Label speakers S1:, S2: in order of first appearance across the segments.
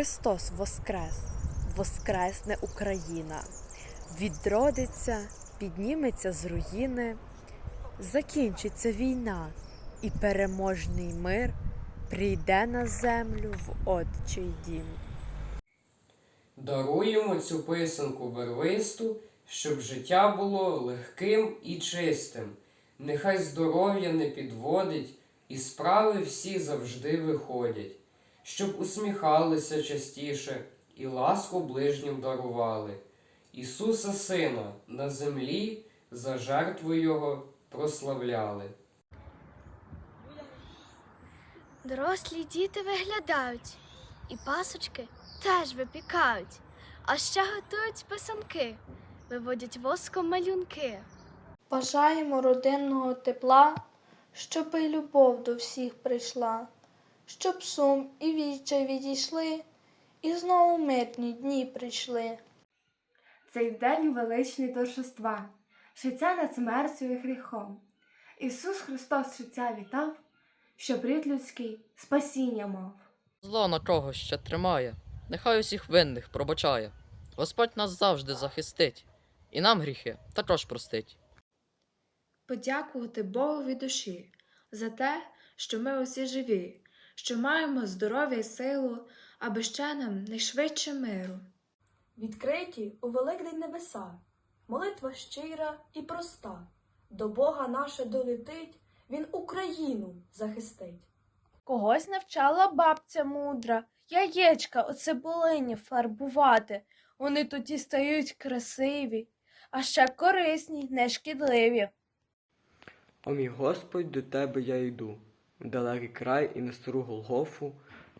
S1: Христос воскрес, воскресне Україна, відродиться, підніметься з руїни, закінчиться війна, і переможний мир прийде на землю в Отчий дім.
S2: Даруємо цю писанку вервисту, щоб життя було легким і чистим. Нехай здоров'я не підводить, і справи всі завжди виходять, щоб усміхалися частіше і ласку ближнім дарували. Ісуса Сина на землі за жертву Його прославляли.
S3: Дорослі діти виглядають, і пасочки теж випікають, а ще готують писанки, виводять воском малюнки.
S4: Бажаємо родинного тепла, щоб і любов до всіх прийшла, щоб сум і відчай відійшли, і знову мирні дні прийшли.
S5: Цей день величний торжества, життя над смертю і гріхом. Ісус Христос життя вітав, щоб рід людський спасіння мав.
S6: Зло на когось ще тримає, нехай усіх винних пробачає. Господь нас завжди захистить, і нам гріхи також простить.
S7: подякувати Богові душі за те, що ми усі живі, що маємо здоров'я і силу, аби ще нам найшвидше миру.
S8: Відкриті у Великдень небеса, молитва щира і проста. До Бога наша долетить, Він Україну захистить.
S4: Когось навчала бабця мудра, яєчка у цибулині фарбувати. Вони тоді стають красиві, а ще корисні, нешкідливі.
S9: О мій Господь, до тебе я йду, далекий край і на стару Голгофу,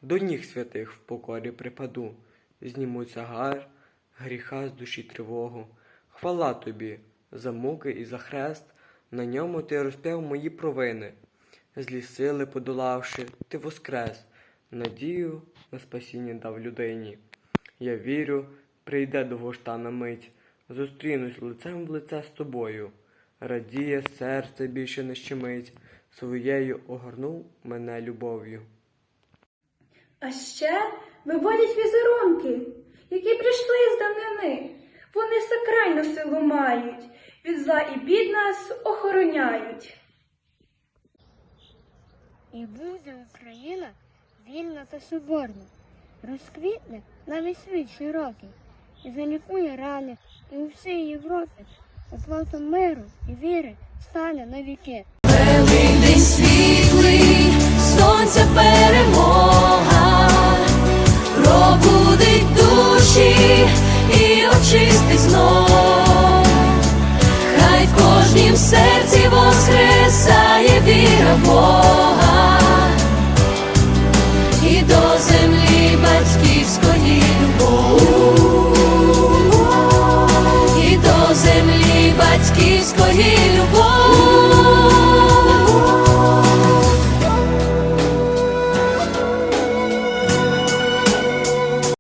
S9: до ніг святих в покорі припаду, зніму тягар, гріха з душі тривогу. Хвала тобі за муки і за хрест, на ньому ти розп'яв мої провини. Злі сили подолавши, ти воскрес, надію на спасіння дав людині. Я вірю, прийде довгоштана мить, зустрінусь лицем в лице з тобою. Радіє серце більше не щемить, своєю огорнув мене любов'ю.
S5: А ще виводять візерунки, які прийшли з давнини. Вони сакральну силу мають, від зла і бід нас охороняють.
S3: І буде Україна вільна та соборна, розквітне на весь світ широкий, і залікує рани, і у всій Європі оплотом миру і віри стане на віки.
S10: Світлий, сонця перемога, пробудить душі і очистить знов. Хай в кожнім серці воскресає віра в Бога і до землі батьківської любов, і до землі батьківської